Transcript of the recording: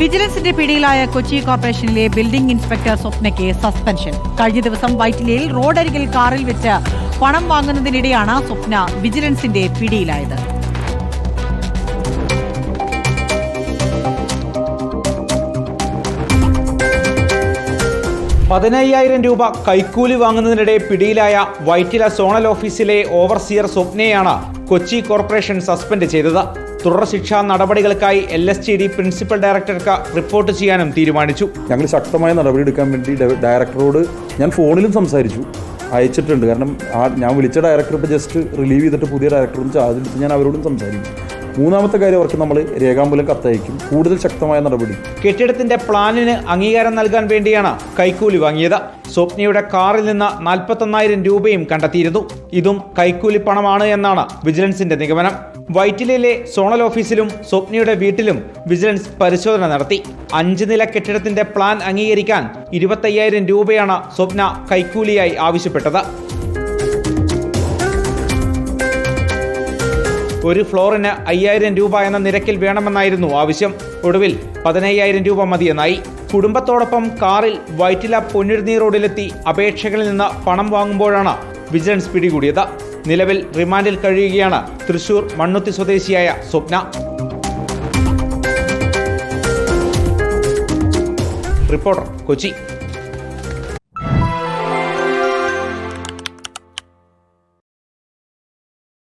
വിജിലൻസിന്റെ പിടിയിലായ കൊച്ചി കോർപ്പറേഷനിലെ building inspector സ്വപ്നയ്ക്ക് suspension. കഴിഞ്ഞ ദിവസം വൈറ്റിലയിൽ റോഡരികിൽ കാറിൽ വെച്ച് പണം വാങ്ങുന്നതിനിടെയാണ് സ്വപ്ന വിജിലൻസിന്റെ പിടിയിലായത്. പതിനയ്യായിരം രൂപ കൈക്കൂലി വാങ്ങുന്നതിനിടെ പിടിയിലായ വൈറ്റില സോണൽ ഓഫീസിലെ ഓവർസിയർ സ്വപ്നയെയാണ് കൊച്ചി കോർപ്പറേഷൻ സസ്പെൻഡ് ചെയ്തത്. തുടർ ശിക്ഷാ നടപടികൾക്കായി L S T D principal ഡയറക്ടർക്ക് റിപ്പോർട്ട് ചെയ്യാനും തീരുമാനിച്ചു. ഞങ്ങൾ ശക്തമായ നടപടി എടുക്കാൻ വേണ്ടി ഡയ- ഡയറക്ടറോട് ഞാൻ ഫോണിലും സംസാരിച്ചു. അയച്ചിട്ടുണ്ട്. കാരണം ഞാൻ വിളിച്ച ഡയറക്ടർ ഇപ്പോൾ ജസ്റ്റ് റിലീവ് ചെയ്തിട്ട് പുതിയ ഡയറക്ടറും ചാർജ് ഞാൻ അവരോടും സംസാരിക്കും മൂന്നാമത്തെ കാര്യം അവർക്ക് നമ്മൾ രേഖാമൂലം കത്തയക്കും. കൂടുതൽ ശക്തമായ നടപടി. കെട്ടിടത്തിന്റെ പ്ലാനിന് അംഗീകാരം നൽകാൻ വേണ്ടിയാണ് കൈക്കൂലി വാങ്ങിയത്. സ്വപ്നയുടെ കാറിൽ നിന്ന് നാൽപ്പത്തൊന്നായിരം രൂപയും കണ്ടെത്തിയിരുന്നു. ഇതും കൈക്കൂലി പണമാണ് എന്നാണ് വിജിലൻസിന്റെ നിഗമനം. വൈറ്റിലയിലെ സോണൽ ഓഫീസിലും സ്വപ്നയുടെ വീട്ടിലും വിജിലൻസ് പരിശോധന നടത്തി. അഞ്ച് നില കെട്ടിടത്തിന്റെ പ്ലാൻ അംഗീകരിക്കാൻ ഇരുപത്തയ്യായിരം രൂപയാണ് സ്വപ്ന കൈക്കൂലിയായി ആവശ്യപ്പെട്ടത്. ഒരു ഫ്ലോറിന് അയ്യായിരം രൂപ എന്ന നിരക്കിൽ വേണമെന്നായിരുന്നു ആവശ്യം. ഒടുവിൽ പതിനയ്യായിരം രൂപ മതിയെന്നായി. കുടുംബത്തോടൊപ്പം കാറിൽ വൈറ്റില പൊന്നിഴുന്നീ റോഡിലെത്തി അപേക്ഷകളിൽ നിന്ന് പണം വാങ്ങുമ്പോഴാണ് വിജിലൻസ് പിടികൂടിയത്. നിലവിൽ റിമാൻഡിൽ കഴിയുകയാണ് തൃശൂർ മണ്ണുത്തി സ്വദേശിയായ സ്വപ്ന. റിപ്പോർട്ടർ കൊച്ചി.